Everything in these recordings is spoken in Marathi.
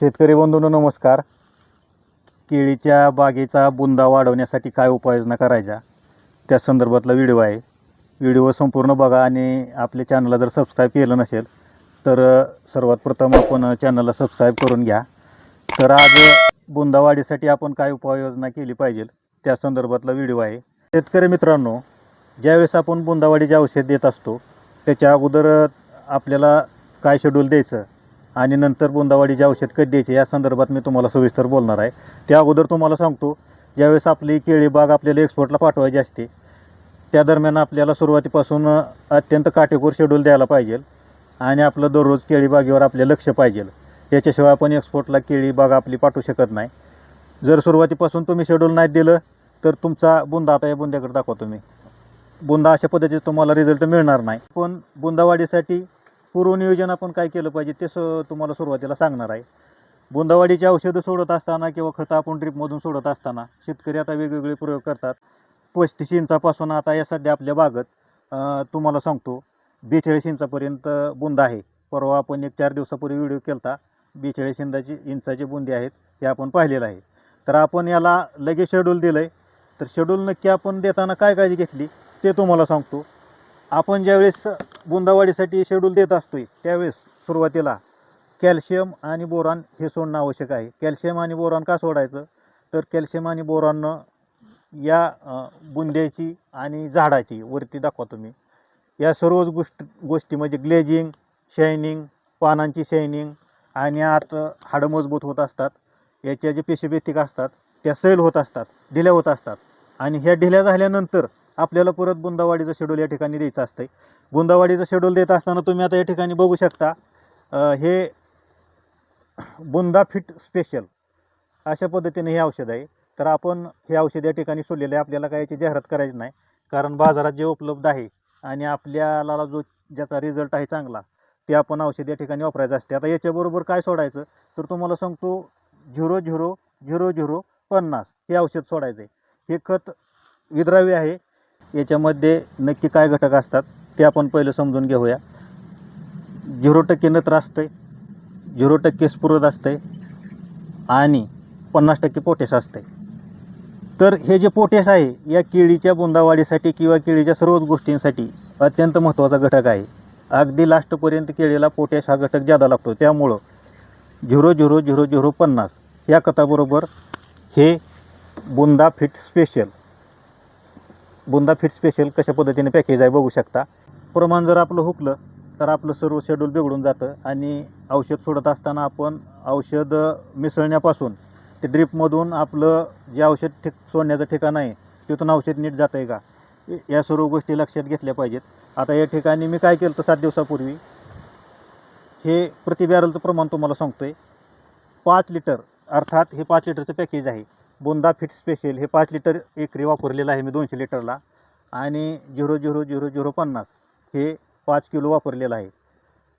शेतकरी बंधूंनो नमस्कार. केळीच्या बागेचा बुंदा वाढवण्यासाठी काय उपाययोजना करायच्या? त्या संदर्भातला व्हिडिओ आहे. व्हिडिओ संपूर्ण बघा आणि आपल्या चॅनलला जर सबस्क्राईब केलं नसेल तर सर्वात प्रथम आपण चॅनलला सबस्क्राईब करून घ्या. तर आज बुंदा वाढीसाठी आपण काय उपाययोजना केली पाहिजे? त्या संदर्भातला व्हिडिओ आहे. शेतकरी मित्रांनो ज्यावेळेस आपण बुंदावाडीचे औषध देत असतो त्याच्या अगोदर आपल्याला काय शेड्यूल द्यायचं? आणि नंतर बुंदावाडीचे औषध कधी द्यायचे या संदर्भात मी तुम्हाला सविस्तर बोलणार आहे. त्या अगोदर तुम्हाला सांगतो ज्यावेळेस आपली केळी बाग आपल्याला एक्सपोर्टला पाठवायची असते त्या दरम्यान आपल्याला सुरुवातीपासून अत्यंत काटेकोर शेड्यूल द्यायला पाहिजे आणि आपलं दररोज केळी बागेवर आपले लक्ष पाहिजे. याच्याशिवाय आपण एक्सपोर्टला केळी बाग आपली पाठवू शकत नाही. जर सुरुवातीपासून तुम्ही शेड्यूल नाही दिलं तर तुमचा बुंदा आता या बुंद्याकडे दाखवा तुम्ही बुंदा अशा पद्धतीचे तुम्हाला रिझल्ट मिळणार नाही. पण बुंदावाडीसाठी पूर्वनियोजन आपण काय केलं पाहिजे ते स तुम्हाला सुरुवातीला सांगणार आहे. बुंदावाडीची औषधं सोडत असताना किंवा खतं आपण ड्रीपमधून सोडत असताना शेतकरी आता वेगवेगळे प्रयोग करतात. पस्तीस इंचापासून आता या सध्या आपल्या बागत तुम्हाला सांगतो बेचाळीस इंचापर्यंत बुंदा आहे. परवा आपण एक चार दिवसापूर्वी व्हिडिओ केला बेचाळीस इंचाची इंचाची बुंदी आहेत हे आपण पाहिलेलं आहे. तर आपण याला लगेच शेड्यूल दिलं आहे तर शेड्यूल नक्की आपण देताना काय काळजी घेतली ते तुम्हाला सांगतो. आपण ज्यावेळेस बुंदावाडीसाठी शेड्यूल देत असतोय त्यावेळेस सुरुवातीला. कॅल्शियम आणि बोरॉन हे सोडणं आवश्यक आहे. कॅल्शियम आणि बोरॉन का सोडायचं? तर कॅल्शियम आणि बोरॉननं या बुंद्याची आणि झाडाची वरती दाखवा तुम्ही. या सर्वच गोष्ट गोष्टी म्हणजे ग्लेजिंग शायनिंग पानांची शायनिंग आणि आत हाडं मजबूत होत असतात. याच्या जे पेशीभेतिक असतात त्या सैल होत असतात ढिल्या होत असतात. आणि ह्या ढिल्या झाल्यानंतर आपल्याला परत बुंदावाडीचं शेड्यूल या ठिकाणी द्यायचं असतं बुंदावाडीचं शेड्यूल देत असताना तुम्ही आता या ठिकाणी बघू शकता हे बुंदा फिट स्पेशल अशा पद्धतीने हे औषध आहे. तर आपण हे औषध या ठिकाणी सोडलेलं आहे. आपल्याला काय याची जाहिरात करायची नाही. कारण बाजारात जे उपलब्ध आहे आणि आपल्याला जो ज्याचा रिझल्ट आहे चांगला ते आपण औषध या ठिकाणी वापरायचं असते आता याच्याबरोबर काय सोडायचं? तर तुम्हाला सांगतो झिरो झिरो झिरो झिरो पन्नास हे औषध सोडायचं आहे हे खत विद्राव्य आहे. याच्यामध्ये नक्की काय घटक असतात ते आपण पहिलं समजून घेऊया. झिरो टक्के नत्र असतंय झिरो टक्के स्फुरद असतंय आणि पन्नास टक्के पोटेस असतंय. तर हे जे पोटेस आहे या केळीच्या बुंदावाढीसाठी किंवा केळीच्या सर्वच गोष्टींसाठी अत्यंत महत्त्वाचा घटक आहे. अगदी लास्टपर्यंत केळीला पोटॅश हा घटक जादा लागतो. त्यामुळं झिरो झिरो झिरो झिरो पन्नास या कथाबरोबर हे बुंदा फिट स्पेशल बुंदा फिट स्पेशल कशा पद्धतीने पॅकेज आहे बघू शकता. प्रमाण जर आपलं हुकलं तर आपलं सर्व शेड्यूल बिघडून जातं आणि औषध सोडत असताना आपण औषध मिसळण्यापासून ते ड्रीपमधून आपलं जे औषध ठिक सोडण्याचं ठिकाण आहे तिथून औषध नीट जातं आहे का? या सर्व गोष्टी लक्षात घेतल्या पाहिजेत. आता या ठिकाणी मी काय केलं तर सात दिवसापूर्वी? हे प्रति बॅरलचं प्रमाण तुम्हाला सांगतो आहे पाच लिटर अर्थात हे पाच लिटरचं पॅकेज आहे. बोंदा फिट स्पेशल हे पाच लिटर एकरी वापरलेलं आहे मी दोनशे लिटरला. आणि झिरो झिरो झिरो झिरो पन्नास हे पाच किलो वापरलेलं आहे.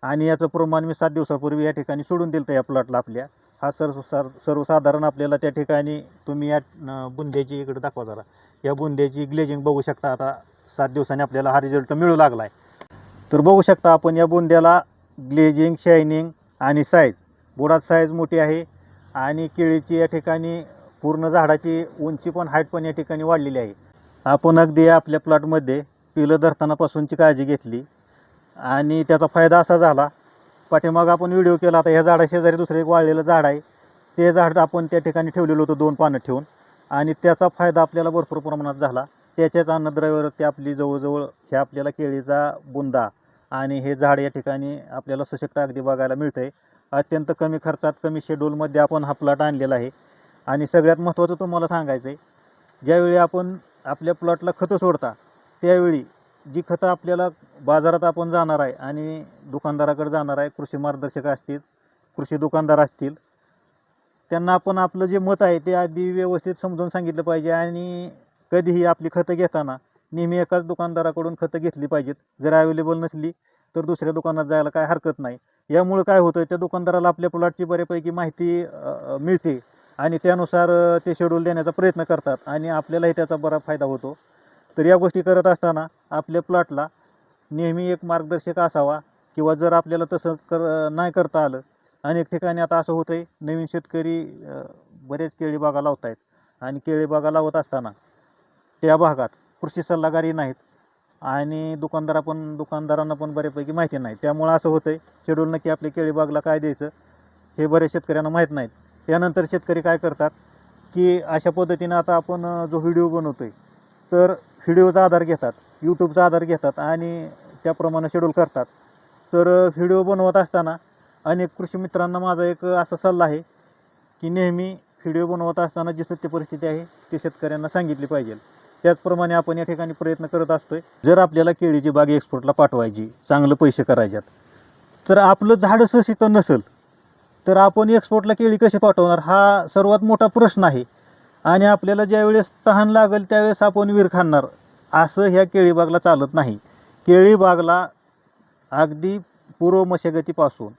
आणि याचं प्रमाण मी सात दिवसापूर्वी या ठिकाणी सोडून दिलं या प्लॉटला आपल्या. हा सर्व सर सर्वसाधारण आपल्याला त्या ठिकाणी तुम्ही या बुंद्याची इकडे दाखवा जरा. या बुंद्याची ग्लेजिंग बघू शकता आता सात दिवसांनी आपल्याला हा रिझल्ट मिळू लागला आहे तर बघू शकता आपण या बुंद्याला ग्लेजिंग शायनिंग आणि साईज बुडात साईज मोठी आहे आणि केळीची या ठिकाणी पूर्ण झाडाची उंची पण हाईट पण या ठिकाणी वाढलेली आहे. आपण अगदी आपल्या प्लॉटमध्ये पिलं धरतानापासूनची काळजी घेतली. आणि त्याचा फायदा असा झाला पाठीमाग आपण व्हिडिओ केला आता ह्या झाडा शेजारी दुसरं एक वाळलेलं झाड आहे. ते झाड आपण त्या ठिकाणी ठेवलेलं होतं दोन पानं ठेवून. आणि त्याचा फायदा आपल्याला भरपूर प्रमाणात झाला. त्याच्याच अन्नद्रव्यावरती आपली जवळजवळ हे आपल्याला केळीचा बुंदा आणि हे झाड या ठिकाणी आपल्याला सशक्त अगदी बघायला मिळतं आहे अत्यंत कमी खर्चात कमी शेड्यूलमध्ये आपण हा प्लॉट आणलेला आहे. आणि सगळ्यात महत्त्वाचं तुम्हाला सांगायचं आहे ज्यावेळी आपण आपल्या प्लॉटला खतं सोडता त्यावेळी जी खतं आपल्याला बाजारात आपण जाणार आहे आणि दुकानदाराकडे जाणार आहे कृषी मार्गदर्शक असतील कृषी दुकानदार असतील त्यांना आपण आपलं जे मत आहे ते आधी व्यवस्थित समजून सांगितलं पाहिजे आणि कधीही आपली खतं घेताना नेहमी एकाच दुकानदाराकडून खतं घेतली पाहिजेत. जर अवेलेबल नसली तर दुसऱ्या दुकानात जायला काय हरकत नाही. यामुळे काय होतं त्या दुकानदाराला आपल्या प्लॉटची बऱ्यापैकी माहिती मिळते. आणि त्यानुसार ते शेड्यूल देण्याचा प्रयत्न करतात आणि आपल्यालाही त्याचा बरा फायदा होतो. तर या गोष्टी करत असताना आपल्या प्लॉटला नेहमी एक मार्गदर्शक असावा किंवा जर आपल्याला तसं कर नाही करता आलं अनेक ठिकाणी आता असं होतं आहे नवीन शेतकरी बरेच केळी बागा लावत आहेत आणि केळी बागा लावत असताना त्या भागात कृषी सल्लागारही नाहीत आणि दुकानदारा पण दुकानदारांना पण बऱ्यापैकी माहिती नाही. त्यामुळं असं होतं आहे शेड्यूल नक्की आपल्या केळीबागला काय द्यायचं हे बऱ्याच शेतकऱ्यांना माहीत नाहीत. त्यानंतर शेतकरी काय करतात की अशा पद्धतीनं आता आपण जो व्हिडिओ बनवतो आहे तर व्हिडिओचा आधार घेतात यूट्यूबचा आधार घेतात आणि त्याप्रमाणे शेड्यूल करतात. तर व्हिडिओ बनवत असताना अनेक कृषी मित्रांना माझा एक असा सल्ला आहे की नेहमी व्हिडिओ बनवत असताना जी सत्य परिस्थिती आहे ती शेतकऱ्यांना सांगितली पाहिजे. त्याचप्रमाणे आपण या ठिकाणी प्रयत्न करत असतोय जर आपल्याला केळीची बाग एक्सपोर्टला पाठवायची चांगलं पैसे करायच्यात तर आपलं झाडं सशितं नसेल तर आपण एक्सपोर्टला केळी कशी पाठवणार? हा सर्वात मोठा प्रश्न आहे. आणि आपल्याला ज्यावेळेस तहान लागेल त्यावेळेस आपण वीर खाणार. असं ह्या केळीबागला चालत नाही. केळीबागला अगदी पूर्व मशागतीपासून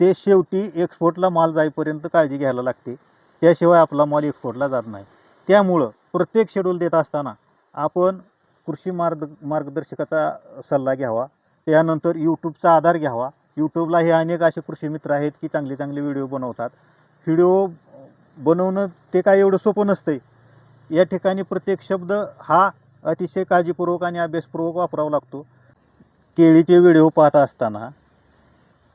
ते शेवटी एक्सपोर्टला माल जाईपर्यंत काळजी घ्यायला लागते. त्याशिवाय आपला माल एक्सपोर्टला जात नाही. त्यामुळं प्रत्येक शेड्यूल देत असताना आपण कृषी मार्ग मार्गदर्शकाचा सल्ला घ्यावा. त्यानंतर यूट्यूबचा आधार घ्यावा. यूट्यूबला हे अनेक असे कृषी मित्र आहेत की चांगले चांगले व्हिडिओ बनवतात. व्हिडिओ बनवणं ते काय एवढं सोपं नसतंय. या ठिकाणी प्रत्येक शब्द हा अतिशय काळजीपूर्वक आणि अभ्यासपूर्वक वापरावा लागतो. केळीचे व्हिडिओ पाहत असताना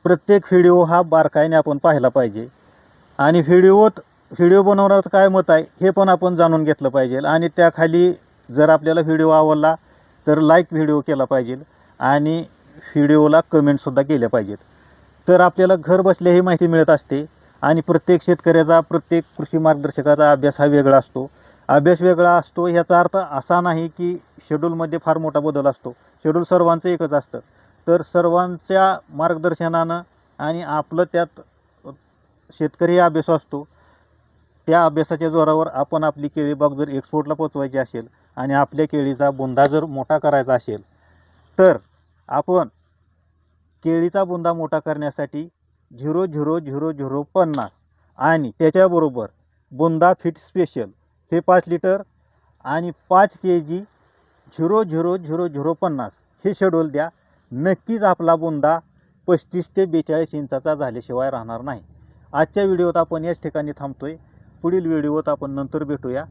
प्रत्येक व्हिडिओ हा बारकाईने आपण पाहिला पाहिजे. आणि व्हिडिओत व्हिडिओ बनवण्याचं काय मत आहे हे पण आपण जाणून घेतलं पाहिजे. आणि त्याखाली जर आपल्याला व्हिडिओ आवडला तर लाईक व्हिडिओ केला पाहिजे. आणि व्हिडिओला कमेंटसुद्धा केल्या पाहिजेत. तर आपल्याला घर बसल्या ही माहिती मिळत असते आणि प्रत्येक शेतकऱ्याचा प्रत्येक कृषी मार्गदर्शकाचा अभ्यास हा वेगळा असतो. अभ्यास वेगळा असतो ह्याचा अर्थ असा नाही की शेड्यूलमध्ये फार मोठा बदल असतो. शेड्यूल सर्वांचं एकच असतं. तर सर्वांच्या मार्गदर्शनानं आणि आपलं त्यात शेतकरी अभ्यास असतो. त्या अभ्यासाच्या जोरावर आपण आपली केळी बाग जर एक्सपोर्टला पोचवायची असेल आणि आपल्या केळीचा बोंधा जर मोठा करायचा असेल तर आपण केळीचा बुंदा मोठा करण्यासाठी झिरो झिरो झिरो झिरो पन्नास आणि त्याच्याबरोबर बुंदा फिट स्पेशल. हे पाच लिटर आणि पाच K G zero zero zero zero पन्नास हे शेड्यूल द्या. नक्कीच आपला बुंदा पस्तीस ते बेचाळीस इंचाचा झाल्याशिवाय राहणार नाही. आजच्या व्हिडिओत आपण याच ठिकाणी थांबतो आहे पुढील व्हिडिओत आपण नंतर भेटूया.